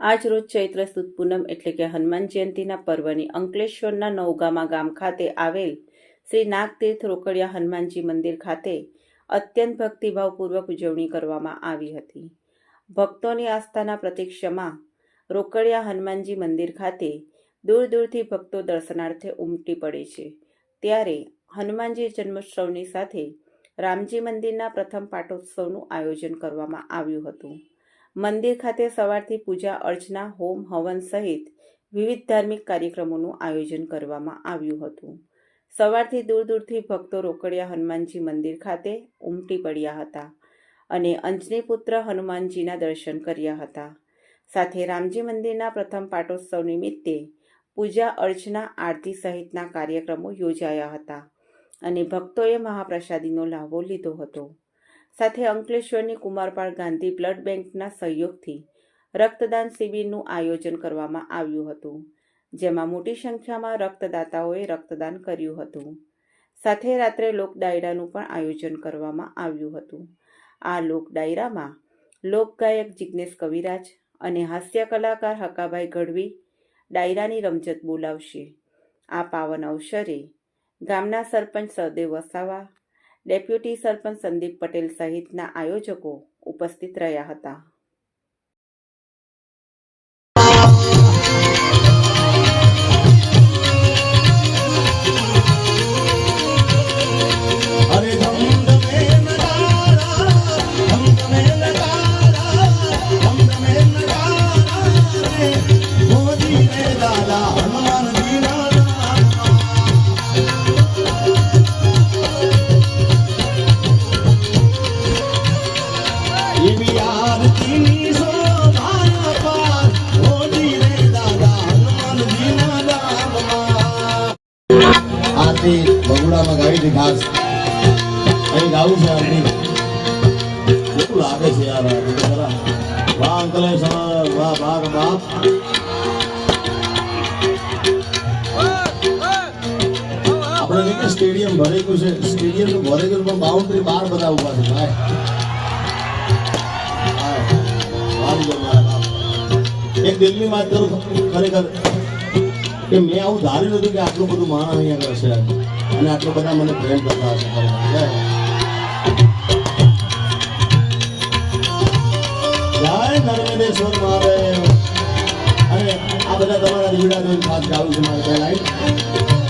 આજ રોજ ચૈત્ર સુદ પૂનમ એટલે કે હનુમાન જયંતીના પર્વની અંકલેશ્વરના નવગામા ગામ ખાતે આવેલ શ્રી નાગતીર્થ રોકડિયા હનુમાનજી મંદિર ખાતે અત્યંત ભક્તિભાવપૂર્વક ઉજવણી કરવામાં આવી હતી. ભક્તોની આસ્થાના પ્રતીક્ષામાં રોકડિયા હનુમાનજી મંદિર ખાતે દૂર દૂરથી ભક્તો દર્શનાર્થે ઉમટી પડે છે. ત્યારે હનુમાનજી જન્મોત્સવની સાથે રામજી મંદિરના પ્રથમ પાટોત્સવનું આયોજન કરવામાં આવ્યું હતું. મંદિર ખાતે સવારથી પૂજા, અર્ચના, હોમ, હવન સહિત વિવિધ ધાર્મિક કાર્યક્રમોનું આયોજન કરવામાં આવ્યું હતું. સવારથી દૂર દૂરથી ભક્તો રોકડિયા હનુમાનજી મંદિર ખાતે ઉમટી પડ્યા હતા અને અંજની પુત્ર હનુમાનજીના દર્શન કર્યા હતા. સાથે રામજી મંદિરના પ્રથમ પાટોત્સવ નિમિત્તે પૂજા, અર્ચના, આરતી સહિતના કાર્યક્રમો યોજાયા હતા અને ભક્તોએ મહાપ્રસાદીનો લાભો લીધો હતો. સાથે અંકલેશ્વરની કુમારપાળ ગાંધી બ્લડ બેંકના સહયોગથી રક્તદાન શિબિરનું આયોજન કરવામાં આવ્યું હતું, જેમાં મોટી સંખ્યામાં રક્તદાતાઓએ રક્તદાન કર્યું હતું. સાથે રાત્રે લોક ડાયરાનું પણ આયોજન કરવામાં આવ્યું હતું. આ લોક ડાયરામાં લોકગાયક જિજ્ઞેશ કવિરાજ અને હાસ્ય કલાકાર હકાભાઈ ગઢવી ડાયરાની રમઝટ બોલાવશે. આ પાવન અવસરે ગામના સરપંચ સહદેવ વસાવા ડેપ્યુટી સરપંચ સંદીપ પટેલ સહિતના આયોજકો ઉપસ્થિત રહ્યા હતા. આરતી બગુડામાં ગાવી હતી ખાસ અહીં ગાવું છે આરતી કેટલું લાગે છે યાર ખરા વાહ વાહ ભાગ બાપ આપણે કહીએ સ્ટેડિયમ ભરે ગયું છે સ્ટેડિયમ તો ભરે ગયું પણ બાઉન્ડ્રી બહાર બધા ઊભા છે ભાઈ એક દિલની વાત કરું ખરેખર કે મેં આવું ધાર્યું નતું કે આટલું બધું માણસ અહીંયા કરશે અને આટલો બધા મને પ્રેમ કરતા હશે. જય. નર્મદેશ્વર મહાદેવ અને આ બધા તમારા દીવડા જોઈને ખાસ ગાવું છે મારે પહેલા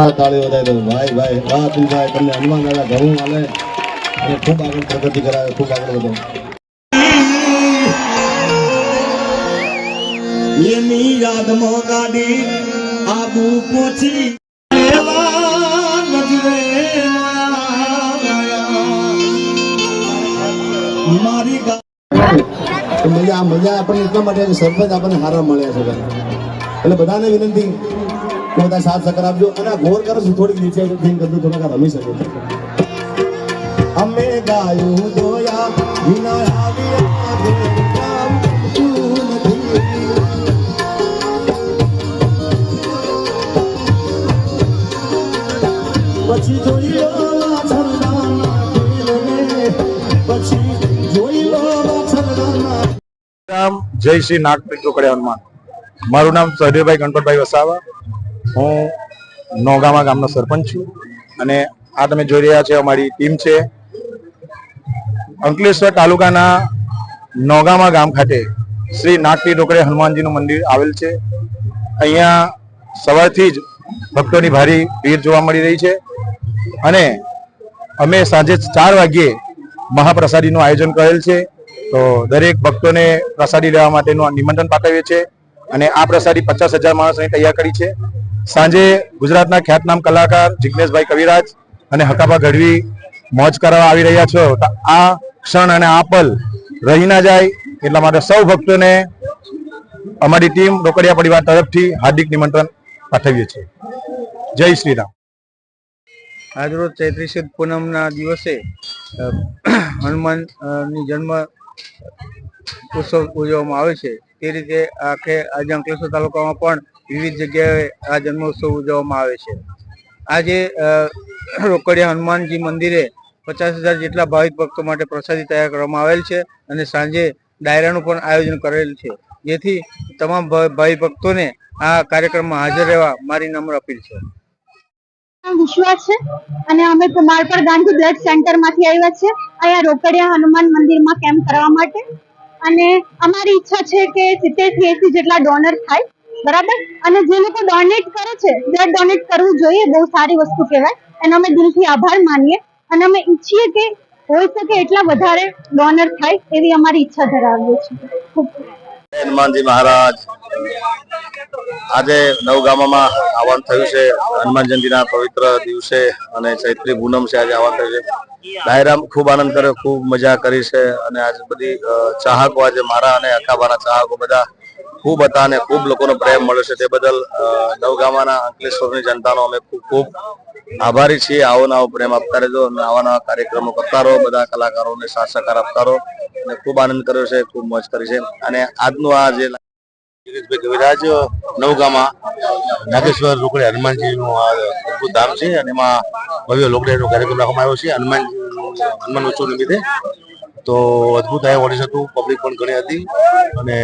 જોરદાર તાળી વધારી દઉં ભાઈ ભાઈ વાહ તું ભાઈ તમને હનુમાન દાદા ઘણું મળે. અને ખૂબ આગળ પ્રગતિ કરાવે ખૂબ આગળ વધો. એની યાદમાં ગાડી આબુ પહોંચી મારી મજા મજા આપણને એટલા માટે સરપંચ આપણને હારા મળ્યા છે એટલે બધાને વિનંતી બધા સાથ સકર આપજો. અને ઘોર કરો છું, થોડીક નીચે થઈને થોડાક આ રમી શકે. અમે ગાયું દોયા વિના જય શ્રી નાગપુર રોકડિયા હનુમાન મારું નામ સહદેવભાઈ ગણપતભાઈ વસાવા. હું નોગામા ગામનો સરપંચ છું અને આ તમે જોઈ રહ્યા છે, અમારી ટીમ છે. અંકલેશ્વર તાલુકાના નોગામા ગામ ખાતે શ્રી નાગપીર રોકડિયા હનુમાનજીનું મંદિર આવેલ છે. અહીંયા સવારથી જ ભક્તોની ભારી ભીડ જોવા મળી રહી છે અને અમે સાંજે ચાર વાગ્યે મહાપ્રસાદીનું આયોજન કરેલ છે. તો દરેક ભક્તોને પ્રસાદી લેવા માટેનું નિમંત્રણ પાઠવીએ છીએ અને આ પ્રસાદી પચાસ હજાર માણસોની તૈયાર કરી છે. સાંજે ગુજરાતના ખ્યાતનામ કલાકાર જિગ્નેશભાઈ કવિરાજ અને હકાબા ગઢવી મોજ કરવા આવી રહ્યા છો. તો આ ક્ષણ અને આ પલ રહી ના જાય એટલા માટે સૌ ભક્તોને અમારી ટીમ રોકડિયા પરિવાર તરફથી હાર્દિક નિમંત્રણ પાઠવીએ છીએ. જય શ્રી રામ આજરોજ ચૈત્રી સુદ પૂનમના દિવસે અ, હનુમાન અ, ની જન્મ ઉત્સવ ઉજવવામાં આવે છે. તે રીતે આખે આજે અંકલેશ્વર તાલુકામાં પણ વિવિધ જગ્યાએ આ જન્મોત્સવ ઉજવવામાં આવે છે. આજે રોકડિયા હનુમાનજી મંદિરે પચાસ હજાર જેટલા ભાવિક ભક્તો માટે પ્રસાદી તૈયાર કરવામાં આવેલ છે અને સાંજે ડાયરાનું પણ આયોજન કરેલ છે. જેથી તમામ ભાઈ ભક્તોને આ કાર્યક્રમમાં હાજર રહેવા મારી નમ્ર અપીલ છે. વિશ્વાસ છે અને અમે કુમારપર ગાંધી બ્લડ સેન્ટરમાંથી આવ્યા છે. અહીંયા રોકડિયા હનુમાન મંદિરમાં કેમ્પ કરવા માટે. અને અમારી ઈચ્છા છે કે સિત્તેરથી એસી જેટલા ડોનર થાય બરાબર? અને જે લોકો ડોનેટ કરે છે બ્લડ ડોનેટ કરવું જોઈએ, બહુ સારી વસ્તુ કહેવાય. એનો અમે દિલથી આભાર માનીએ અને અમે ઈચ્છીએ કે હોઈ શકે એટલા વધારે ડોનર થાય એવી અમારી ઈચ્છા ધરાવીએ છીએ. હનુમાનજી મહારાજ, આજે નવગામામાં આવવાનું થયું છે, હનુમાન જયંતિના પવિત્ર દિવસે અને ચૈત્રી પૂનમ છે, આજે આવવાનું થયું છે. ડાયરામ ખૂબ આનંદ કર્યો, ખૂબ મજા કરી છે અને આજે બધી ચાહકો આજે મારા અને અખાબાના ચાહકો બધા ખૂબ હતા અને ખૂબ લોકોનો પ્રેમ મળ્યો છે. તે બદલ નવગામાના અંકલેશ્વરની જનતાનો અમે ખૂબ ખૂબ આભારી છીએ. આવો નવો પ્રેમ આપતા રહેજો અને આવા નવા કાર્યક્રમો કરતા રહો. બધા કલાકારોને સાથ સહકાર આપતા રહો. અને ખૂબ આનંદ કર્યો છે, ખૂબ મોજ કરી છે. અને આજનું આ જે કવિરાજ નવગામાં, નાગેશ્વર રોકડે હનુમાનજીનું આ અદભુત ધામ છે અને એમાં ભવ્ય લોકડાયનો કાર્યક્રમ રાખવામાં આવ્યો છે. હનુમાન હનુમાન ઉત્સવ નિમિત્તે તો અદભુત આયોજન ઓડિશન હતું પબ્લિક પણ ઘણી હતી અને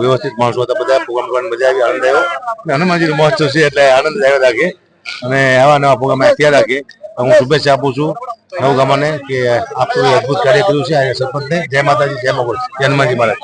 વ્યવસ્થિત માણસો હતા બધા. પ્રોગ્રામ કરવાની મજા આવી, આનંદ આવ્યો. અને હનુમાનજીનો મહોત્સવ છે એટલે આનંદ આવ્યો રાખે અને આવા નવા પ્રોગ્રામ ત્યાં રાખે. હું શુભેચ્છા આપું છું નવગામાને કે આપ અદભુત કાર્ય કર્યું છે. આ સરપંચને. જય માતાજી, જય મોગલ. જય હનુમાનજી મહારાજ.